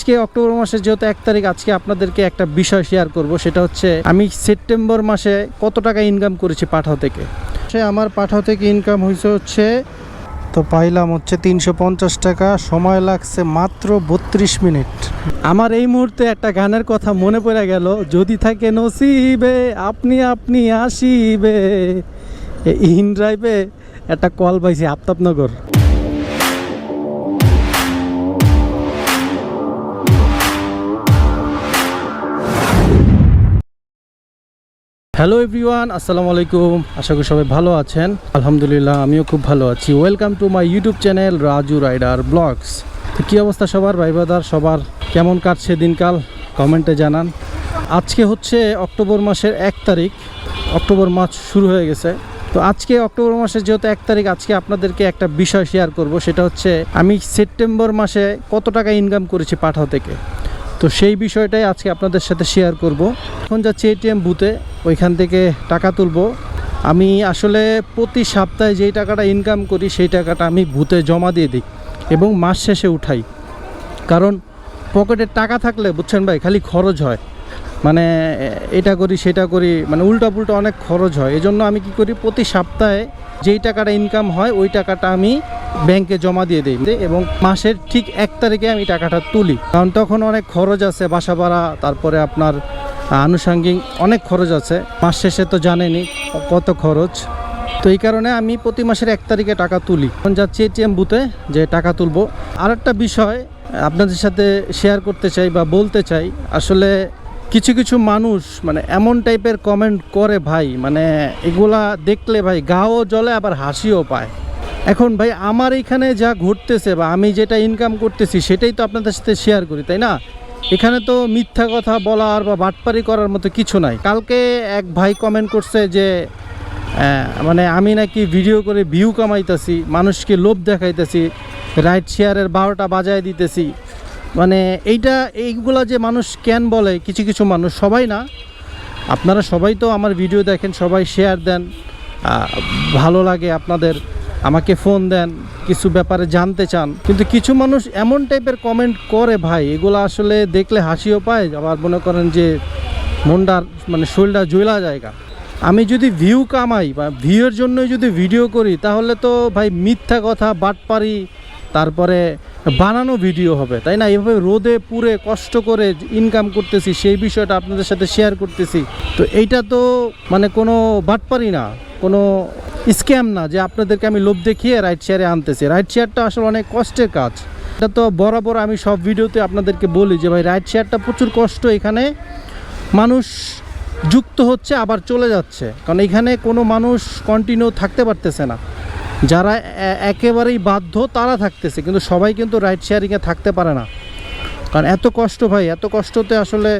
আজকে অক্টোবর মাসের যেহেতু এক তারিখ, আজকে আপনাদেরকে একটা বিষয় শেয়ার করব, সেটা হচ্ছে আমি সেপ্টেম্বর মাসে কত টাকা ইনকাম করেছি পাঠাও থেকে? সে আমার পাঠাও থেকে ইনকাম হয়েছে হচ্ছে, তো পাইলাম হচ্ছে তিনশো পঞ্চাশ টাকা, সময় লাগছে মাত্র বত্রিশ মিনিট। আমার এই মুহূর্তে একটা গানের কথা মনে পড়ে গেল, যদি থাকে নসিবে, আপনি আপনি আসিবে। ইন ড্রাইভে একটা কল পাইছি আফতাবনগর। হ্যালো এভরিওয়ান আসসালামু আলাইকুম। আশা করি সবাই ভালো আছেন। আলহামদুলিল্লাহ, আমিও খুব ভালো আছি। Welcome to my YouTube channel Raju rider vlogs তো কী অবস্থা সবার, ভাই বাদার সবার কেমন কাটছে দিনকাল? কমেন্টে জানান। আজকে হচ্ছে অক্টোবর মাসের এক তারিখ। অক্টোবর মাস শুরু হয়ে গেছে। তো আজকে অক্টোবর মাসের যেহেতু এক তারিখ, আজকে আপনাদেরকে একটা বিষয় শেয়ার করব। সেটা হচ্ছে, আমি সেপ্টেম্বর মাসে কত টাকা ইনকাম করেছি পাঠাও থেকে? তো সেই বিষয়টাই আজকে আপনাদের সাথে শেয়ার করব। এখন যাচ্ছি এটিএম বুথে ওইখান থেকে টাকা তুলব। আমি আসলে প্রতি সপ্তাহে যেই টাকাটা ইনকাম করি, সেই টাকাটা আমি বুথে জমা দিয়ে দিই এবং মাস শেষে উঠাই। কারণ পকেটে টাকা থাকলে, বুঝছেন ভাই, খালি খরচ হয়। মানে এটা করি, সেটা করি মানে উল্টা পুল্টা অনেক খরচ হয়। এজন্য আমি কি করি, প্রতি সপ্তাহে যেই টাকাটা ইনকাম হয়, ওই টাকাটা আমি ব্যাংকে জমা দিয়ে দিই। এবং মাসের ঠিক এক তারিখে আমি টাকাটা তুলি। কারণ তখন অনেক খরচ আছে বাসা ভাড়া, তারপরে আপনার আনুষঙ্গিক অনেক খরচ আছে। মাস শেষে তো জানেনি কত খরচ। তো এই কারণে আমি প্রতি মাসের এক তারিখে টাকা তুলি। এখন যাচ্ছি এটিএম বুথে যে টাকা তুলবো। আর একটা বিষয়, আপনাদের সাথে শেয়ার করতে চাই বা বলতে চাই, আসলে কিছু কিছু মানুষ মানে এমন টাইপের কমেন্ট করে ভাই মানে এগুলা দেখলে ভাই গাও জলে আবার হাসিও পায়। এখন ভাই, আমার এখানে যা ঘটতেছে বা আমি যেটা ইনকাম করতেছি, সেটাই তো আপনাদের সাথে শেয়ার করি, তাই না? এখানে তো মিথ্যা কথা বলার বা বাটপারি করার মতো কিছু নাই। কালকে এক ভাই কমেন্ট করছে যে মানে আমি নাকি ভিডিও করে ভিউ কামাইতেছি, মানুষকে লোভ দেখাইতেছি রাইট শেয়ারের বারোটা বাজায় দিতেছি। মানে এইটা, এইগুলা যে মানুষ কেন বলে, কিছু কিছু মানুষ, সবাই না। আপনারা সবাই তো আমার ভিডিও দেখেন, সবাই শেয়ার দেন। ভালো লাগে আপনাদের। আমাকে ফোন দেন, কিছু ব্যাপারে জানতে চান। কিন্তু কিছু মানুষ এমন টাইপের কমেন্ট করে ভাই, এগুলো আসলে দেখলে হাসিও পায়, আবার মনে করেন যে মনটার মানে শরীরটা জয়লা জায়গা। আমি যদি ভিউ কামাই বা ভিউয়ের জন্যই যদি ভিডিও করি, তাহলে তো ভাই মিথ্যা কথা, বাটপারি, তারপরে বানানো ভিডিও হবে, তাই না? এভাবে রোদে পুরে কষ্ট করে ইনকাম করতেছি, সেই বিষয়টা আপনাদের সাথে শেয়ার করতেছি। তো এইটা তো মানে কোনো বাটপারি না, কোনো স্ক্যাম না যে আপনাদেরকে আমি লোভ দেখিয়ে রাইট শেয়ারে আনতেছি। রাইট শেয়ারটা আসলে অনেক কষ্টের কাজ। এটা তো বরাবর আমি সব ভিডিওতে আপনাদেরকে বলি যে ভাই রাইট শেয়ারটা প্রচুর কষ্ট এখানে। মানুষ যুক্ত হচ্ছে, আবার চলে যাচ্ছে। কারণ এখানে কোনো মানুষ কন্টিনিউ থাকতে পারতেছে না। যারা একেবারেই বাধ্য, তারা থাকতেছে। কিন্তু সবাই কিন্তু রাইড শেয়ারিংয়ে থাকতে পারে না। কারণ এত কষ্ট ভাই, এত কষ্টতে আসলে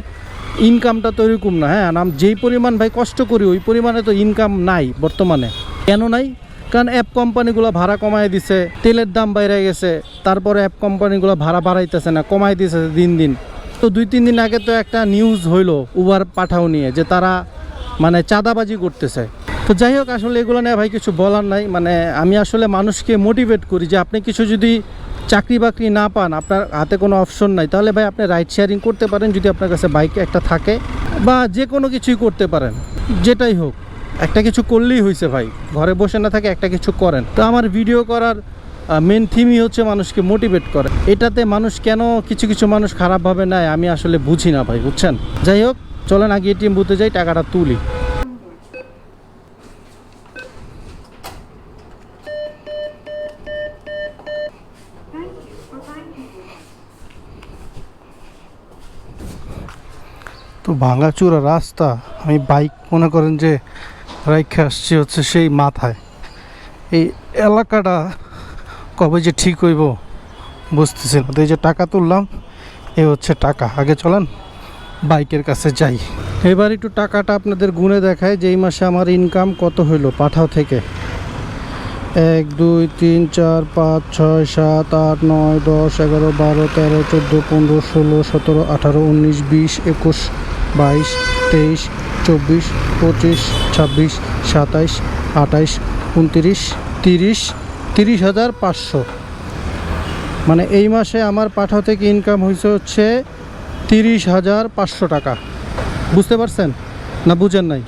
ইনকামটা তো এরকম না। হ্যাঁ যেই পরিমাণ ভাই কষ্ট করি, ওই পরিমাণে তো ইনকাম নাই বর্তমানে। কেন নাই? কারণ অ্যাপ কোম্পানিগুলো ভাড়া কমায় দিছে, তেলের দাম বাইরে গেছে, তারপরে অ্যাপ কোম্পানিগুলো ভাড়া বাড়াইতেছে না, কমাই দিছে দিন দিন। তো দুই, তিন দিন আগে তো একটা নিউজ হইল উবার পাঠাও নিয়ে, যে তারা মানে চাঁদাবাজি করতেছে। তো যাই হোক, আসলে এগুলো নিয়ে ভাই কিছু বলার নাই। মানে আমি আসলে মানুষকে মোটিভেট করি যে আপনি কিছু যদি চাকরি বাকরি না পান, আপনার হাতে কোনো অপশন নাই, তাহলে ভাই আপনি রাইড শেয়ারিং করতে পারেন যদি আপনার কাছে বাইক একটা থাকে, বা যে কোনো কিছুই করতে পারেন, যেটাই হোক। একটা কিছু করলেই হয়েছে ভাই। ঘরে বসে না থাকে একটা কিছু করেন। তো আমার ভিডিও করার মেন থিমই হচ্ছে মানুষকে মোটিভেট করে। এটাতে মানুষ কেন কিছু কিছু মানুষ খারাপভাবে নেয়, আমি আসলে বুঝি না ভাই, বুঝছেন? যাই হোক, চলেন আগে এটিএম বুথে যাই, টাকাটা তুলি। তো ভাঙাচুরা রাস্তা, আমি বাইক মনে করেন যে রাইখে আসছি হচ্ছে সেই মাথায়। এই এলাকাটা কবে যে ঠিক হইব বুঝতেছি না। তো এই যে টাকা তুললাম এই হচ্ছে টাকা। আগে চলেন, বাইকের কাছে যাই। এবার একটু টাকাটা আপনাদের গুণে দেখায় যে এই মাসে আমার ইনকাম কত হইল পাঠাও থেকে। এক, দুই, তিন, চার, পাঁচ, ছয়, সাত, আট, নয়, দশ, এগারো, বারো, তেরো, চোদ্দ, পনেরো, ষোলো, সতেরো, আঠারো, উনিশ, বিশ, একুশ, বাইশ তেইশ, চব্বিশ, পঁচিশ, ছাব্বিশ, সাতাইশ, আঠাইশ, উনতিরিশ, তিরিশ তিরিশ হাজার পাঁচশো। মানে এই মাসে আমার পাঠাও থেকে ইনকাম হয়েছে হচ্ছে তিরিশ হাজার পাঁচশো টাকা। বুঝতে পারছেন? না বুঝেন নাই?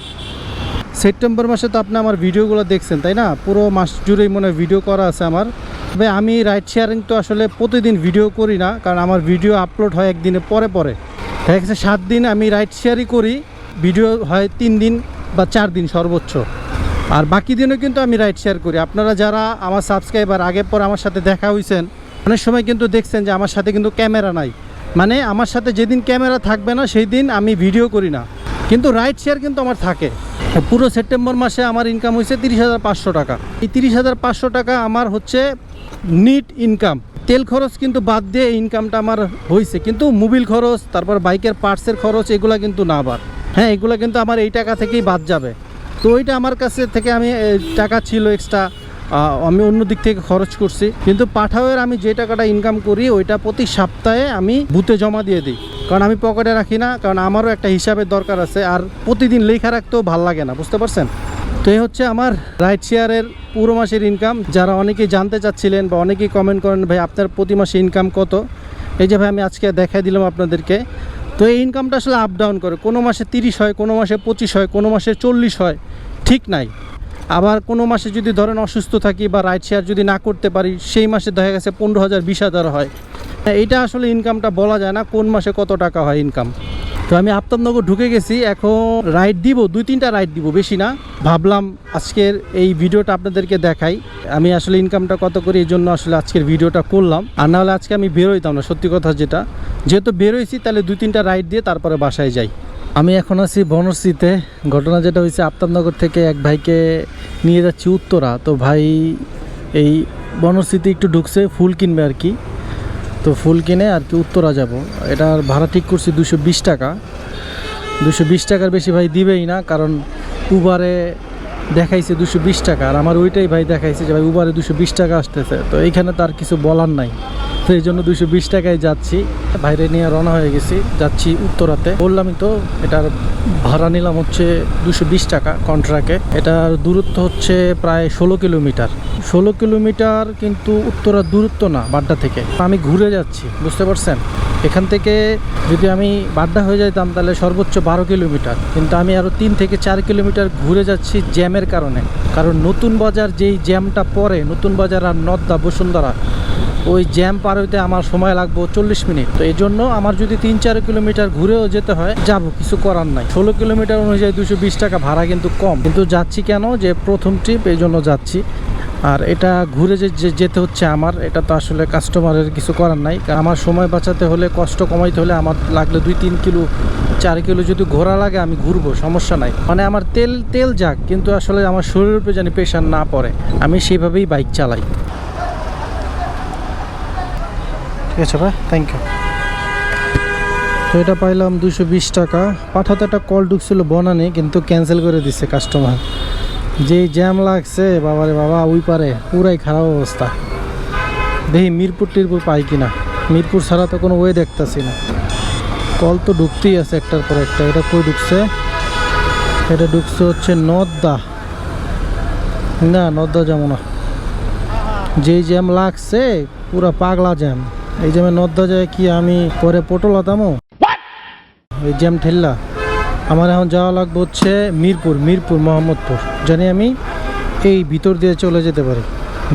সেপ্টেম্বর মাসে তো আপনি আমার ভিডিওগুলো দেখছেন, তাই না? পুরো মাস জুড়েই মনে ভিডিও করা আছে আমার। তবে আমি রাইড শেয়ারিং তো আসলে প্রতিদিন ভিডিও করি না, কারণ আমার ভিডিও আপলোড হয় একদিনে পরে পরে। দেখা গেছে সাত দিন আমি রাইড শেয়ারই করি ভিডিও হয় তিন দিন বা চার দিন সর্বোচ্চ। আর বাকি দিনও কিন্তু আমি রাইড শেয়ার করি। আপনারা যারা আমার সাবস্ক্রাইবার আগে পর আমার সাথে দেখা হয়েছেন অনেক সময় কিন্তু দেখছেন যে আমার সাথে কিন্তু ক্যামেরা নাই। মানে আমার সাথে যেদিন ক্যামেরা থাকবে না সেই দিন আমি ভিডিও করি না। কিন্তু রাইড শেয়ার কিন্তু আমার থাকে। পুরো সেপ্টেম্বর মাসে আমার ইনকাম হয়েছে তিরিশ হাজার পাঁচশো টাকা। এই তিরিশ হাজার পাঁচশো টাকা আমার হচ্ছে নিট ইনকাম তেল খরচ কিন্তু বাদ দিয়ে ইনকামটা আমার হয়েছে কিন্তু মোবিল খরচ, তারপর বাইকের পার্টসের খরচ, এগুলো কিন্তু না বাদ হ্যাঁ এগুলো কিন্তু আমার এই টাকা থেকেই বাদ যাবে। তো ওইটা আমার কাছে থেকে আমি টাকা ছিল এক্সট্রা আমি অন্য দিক থেকে খরচ করছি। কিন্তু পাঠাওয়ের আমি যে টাকাটা ইনকাম করি, ওইটা প্রতি সপ্তাহে আমি বুথে জমা দিয়ে দিই। কারণ আমি পকেটে রাখি না, কারণ আমারও একটা হিসাবের দরকার আছে। আর প্রতিদিন লেখা রাখতেও ভালো লাগে না, বুঝতে পারছেন? তো এই হচ্ছে আমার রাইড শেয়ারের পুরো মাসের ইনকাম যারা অনেকেই জানতে চাচ্ছিলেন বা অনেকেই কমেন্ট করেন, ভাই, আপনার প্রতি মাসে ইনকাম কত? এই যে ভাই, আমি আজকে দেখাই দিলাম আপনাদেরকে। তো এই ইনকামটা আসলে আপ ডাউন করে। কোনো মাসে তিরিশ হয়, কোনো মাসে পঁচিশ হয়, কোনো মাসে চল্লিশ হয়, ঠিক নাই। আবার কোনো মাসে যদি ধরেন অসুস্থ থাকি বা রাইড শেয়ার যদি না করতে পারি, সেই মাসে দেখা গেছে পনেরো হাজার, বিশ হাজার হয়। এইটা আসলে ইনকামটা বলা যায় না কোন মাসে কত টাকা হয় ইনকাম তো আমি আফতাবনগর ঢুকে গেছি, এখন রাইড দিব, দুই তিনটা রাইড দিব, বেশি না। ভাবলাম আজকের এই ভিডিওটা আপনাদেরকে দেখাই। আমি আসলে ইনকামটা কত করি, এই জন্য আসলে আজকের ভিডিওটা করলাম। আর নাহলে আজকে আমি বেরোইতাম না, সত্যি কথা যেটা। যেহেতু বেরোইছি, তাহলে দুই তিনটা রাইড দিয়ে তারপরে বাসায় যাই। আমি এখন আছি বনশ্রীতে। ঘটনা যেটা হয়েছে, আফতাবনগর থেকে এক ভাইকে নিয়ে যাচ্ছি উত্তরা। তো ভাই এই বনশ্রীতে একটু ঢুকছে, ফুল কিনবে আর কি। তো ফুল কিনে আর কি উত্তরা যাব। এটার ভাড়া ঠিক করছি দুশো বিশ টাকা। দুশো বিশ টাকার বেশি ভাই দিবেই না, কারণ উবারে দেখাইছে দুশো বিশ টাকা। আর আমার ওইটাই ভাই দেখাইছে যে ভাই উবারে দুশো বিশ টাকা আসতেছে। তো এইখানে তার কিছু বলার নাই। তো এই জন্য দুশো বিশ টাকায় যাচ্ছি। বাইরে নিয়ে রওনা হয়ে গেছি, যাচ্ছি উত্তরাতে। বললামই তো, এটার ভাড়া নিলাম হচ্ছে দুশো বিশ টাকা কন্ট্রাক্টে এটার দূরত্ব হচ্ছে প্রায় ষোলো কিলোমিটার। ষোলো কিলোমিটার কিন্তু উত্তরার দূরত্ব না বাড্ডা থেকে। আমি ঘুরে যাচ্ছি, বুঝতে পারছেন? এখান থেকে যদি আমি বাড্ডা হয়ে যাইতাম তাহলে সর্বোচ্চ বারো কিলোমিটার। কিন্তু আমি আরও তিন থেকে চার কিলোমিটার ঘুরে যাচ্ছি জ্যামের কারণে। কারণ নতুন বাজার যেই জ্যামটা পড়ে নতুন বাজার আর নদ্দা বসুন্ধরা ওই জ্যাম পার হইতে আমার সময় লাগবে চল্লিশ মিনিট। তো এই জন্য আমার যদি তিন চার কিলোমিটার ঘুরেও যেতে হয়, যাব, কিছু করার নাই। ষোলো কিলোমিটার অনুযায়ী দুশো বিশ টাকা ভাড়া কিন্তু কম। কিন্তু যাচ্ছি কেন? যে প্রথম ট্রিপ এই জন্য যাচ্ছি। আর এটা ঘুরে যে যেতে হচ্ছে আমার, এটা তো আসলে কাস্টমারের কিছু করার নাই। আমার সময় বাঁচাতে হলে, কষ্ট কমাইতে হলে আমার লাগলে দুই, তিন কিলো, চার কিলো যদি ঘোরা লাগে, আমি ঘুরবো, সমস্যা নাই। মানে আমার তেল তেল যাক, কিন্তু আসলে আমার শরীরের উপরে যেন প্রেশার না পড়ে, আমি সেভাবেই বাইক চালাই। ঠিক আছে ভাই থ্যাংক ইউ তো এটা পাইলাম দুশো বিশ টাকা। পাঠাতে একটা কল ঢুকছিল বনানি, কিন্তু ক্যান্সেল করে দিচ্ছে কাস্টমার যেই জ্যাম লাগছে, বাবারে বাবা, ওই পারে, পুরাই খারাপ অবস্থা। দেখি মিরপুর টিরপুর পাই কিনা। মিরপুর ছাড়া তো কোনো ওয়ে দেখতাছি না। কল তো ঢুকতেই আছে একটার পর একটা। এটা কই ঢুকছে? এটা ঢুকছে হচ্ছে নদ্দা। না, নদ্দা যাব না। যেই জ্যাম লাগছে, পুরা পাগলা জ্যাম এই জ্যামে নদ্দা যায় কি আমি পরে পটল হতামো এই জ্যাম ঠেললা। আমার এখন যাওয়া লাগবে হচ্ছে মিরপুর মিরপুর মোহাম্মদপুর। জানি আমি এই ভিতর দিয়ে চলে যেতে পারি।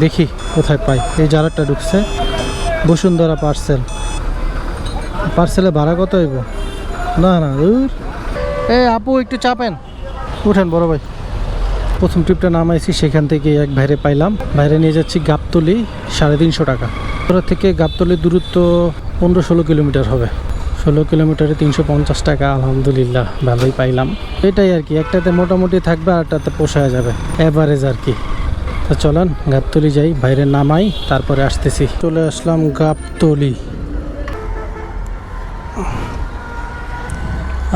দেখি কোথায় পাই। এই জারাটা ঢুকছে। বসুন্ধরা পার্সেল পার্সেলে ভাড়া কত হইব? না না এ আপু একটু চাপেন। উঠেন বড় ভাই। প্রথম ট্রিপটা নামাইছি সেখান থেকে এক ভাইরে পাইলাম। ভাইরে নিয়ে যাচ্ছি গাবতলি সাড়ে তিনশো টাকা। ওরা থেকে গাবতলির দূরত্ব পনেরো ষোলো কিলোমিটার হবে। ষোলো কিলোমিটারে তিনশো পঞ্চাশ টাকা, আলহামদুলিল্লাহ, ভালোই পাইলাম। এটাই আর কি, একটাতে মোটামুটি থাকবে আর একটাতে পোষায় যাবে অ্যাভারেজ আর কি। তো চলেন, গাবতলি যাই, বাইরে নামাই, তারপরে আসতেছি। চলে আসলাম গাবতলি।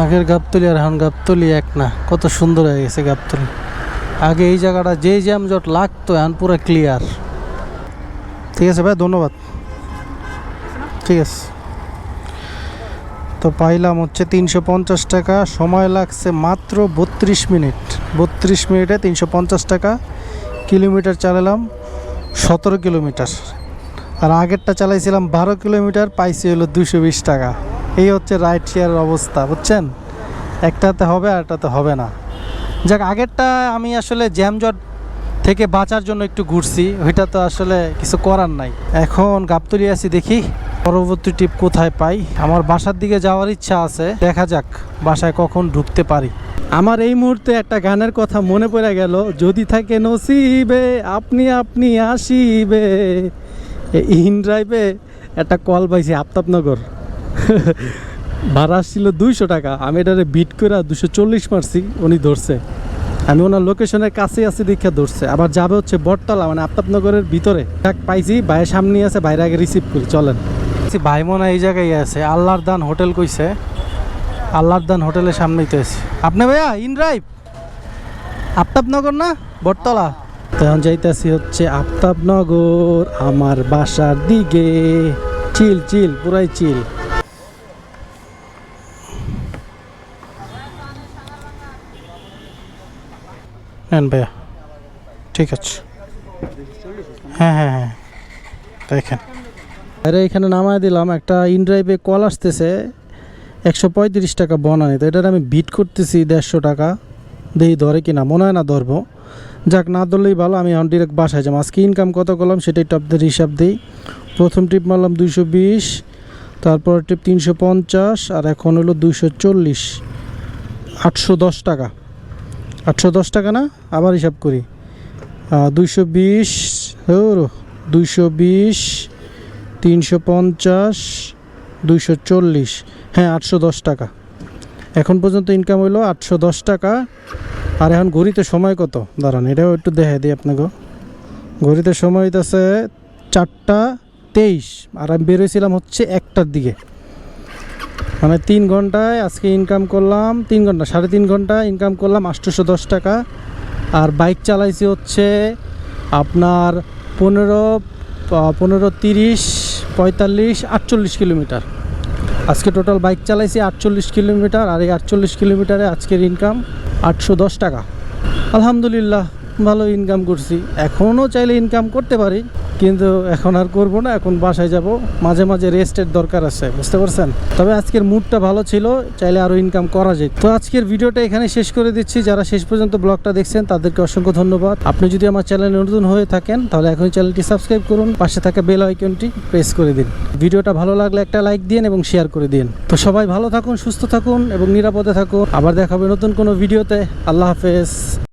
আগের গাবতলি আর এখন গাবতলি এক না, কত সুন্দর হয়ে গেছে গাবতলি। আগে এই জায়গাটা যে জ্যাম জট লাগতো, এখন পুরো ক্লিয়ার ঠিক আছে ভাই, ধন্যবাদ। ঠিক আছে। তো পাইলাম হচ্ছে তিনশো পঞ্চাশ টাকা, সময় লাগছে মাত্র বত্রিশ মিনিট। বত্রিশ মিনিটে তিনশো পঞ্চাশ টাকা কিলোমিটার চালালাম সতেরো কিলোমিটার। আর আগেরটা চালাইছিলাম বারো কিলোমিটার, পাইছি হলো দুশো বিশ টাকা। এই হচ্ছে রাইড শেয়ারের অবস্থা, বুঝছেন? একটাতে হবে আর একটাতে হবে না। যাক, আগেরটা আমি আসলে জ্যামজট থেকে বাঁচার জন্য একটু ঘুরছি, ওইটা তো আসলে কিছু করার নাই। এখন গাবতলি আছি দেখি, পরবর্তী টিপ কোথায় পাই। আমার বাসার দিকে যাওয়ার ইচ্ছা আছে, দেখা যাক বাসায় কখন ঢুকতে পারি। আমার এই মুহূর্তে একটা গানের কথা মনে পড়ে গেল, যদি থাকে নসিবে, আপনি আপনি আসিবে। ইন ড্রাইভে একটা কল পাইছি, আফতাবনগর। ভাড়া আসছিল দুইশো টাকা, আমি এটারে বিট করে দুশো চল্লিশ মারছি, উনি ধরছে। আমি ওনার লোকেশনের কাছে আছি দেখে ধরছে। আবার যাবে হচ্ছে বটতলা মানে আফতাবনগরের ভিতরে। এক পাইছি ভাইয়ের সামনে আছে ভাইয়ের আগে রিসিভ করি চলেন। বলছি, ভাই মনে এই জায়গায় আছে। আল্লাহর দান হোটেল কইছে। আল্লাহর দান হোটেলের সামনেই তো আছে। আপনি ভাইয়া ইন ড্রাইভ আফতাবনগর না? বটতলা? তখন যাইতেছি হচ্ছে আফতাবনগর আমার বাসার দিকে। চিল চিল পুরাই চিল। নেন ভাইয়া। ঠিক আছে। হ্যাঁ হ্যাঁ হ্যাঁ। দেখেন। আরে এখানে নামায় দিলাম, একটা ইনড্রাইভে কল আসতেছে, একশো পঁয়ত্রিশ টাকা বনানি। তো এটার আমি বিট করতেছি দেড়শো টাকা। দেখি ধরে কি না মনে হয় না ধরবো। যাক, না ধরলেই ভালো, আমি এখন ডিরেক্ট বাসায় যাব। আজকে ইনকাম কত করলাম সেটাই টপদের হিসাব দিই। প্রথম ট্রিপ মারলাম দুইশো বিশ তারপর ট্রিপ তিনশো পঞ্চাশ, আর এখন হলো দুইশো চল্লিশ। আটশো দশ টাকা। আটশো দশ টাকা না? আবার হিসাব করি। দুইশো বিশ দুইশো বিশ, তিনশো পঞ্চাশ, দুইশো চল্লিশ। হ্যাঁ আটশো দশ টাকা। এখন পর্যন্ত ইনকাম হইল আটশো দশ টাকা। আর এখন ঘড়িতে সময় কত? দাঁড়ান, এটাও একটু দেখে দিই আপনাকে। ঘড়িতে সময় হইতেছে চারটা তেইশ। আর আমি বেরোইছিলাম হচ্ছে একটার দিকে। মানে তিন ঘন্টায় আজকে ইনকাম করলাম, তিন ঘণ্টা, সাড়ে তিন ঘণ্টা ইনকাম করলাম আটশোশো দশ টাকা। আর বাইক চালাইছি হচ্ছে আপনার পনেরো পনেরো তিরিশ, পঁয়তাল্লিশ, আটচল্লিশ কিলোমিটার। আজকে টোটাল বাইক চালাইছি আটচল্লিশ কিলোমিটার, আর এই আটচল্লিশ কিলোমিটারে আজকের ইনকাম আটশো দশ টাকা। আলহামদুলিল্লাহ। ভালো ইনকাম করছি। এখনও চাইলে ইনকাম করতে পারি, কিন্তু এখন আর করব না, এখন বাসায় যাব। মাঝে মাঝে রেস্টের দরকার আছে, বুঝতে পারছেন? তবে আজকের মুডটা ভালো ছিল, চাইলে আরও ইনকাম করা যায় তো আজকের ভিডিওটা এখানে শেষ করে দিচ্ছি। যারা শেষ পর্যন্ত ব্লগটা দেখছেন, তাদেরকে অসংখ্য ধন্যবাদ। আপনি যদি আমার চ্যানেলে নতুন হয়ে থাকেন, তাহলে এখন চ্যানেলটি সাবস্ক্রাইব করুন। পাশে থাকা বেল আইকনটি প্রেস করে দিন। ভিডিওটা ভালো লাগলে একটা লাইক দিন এবং শেয়ার করে দিন। তো সবাই ভালো থাকুন, সুস্থ থাকুন এবং নিরাপদে থাকুন। আবার দেখা হবে নতুন কোনো ভিডিওতে। আল্লাহ হাফেজ।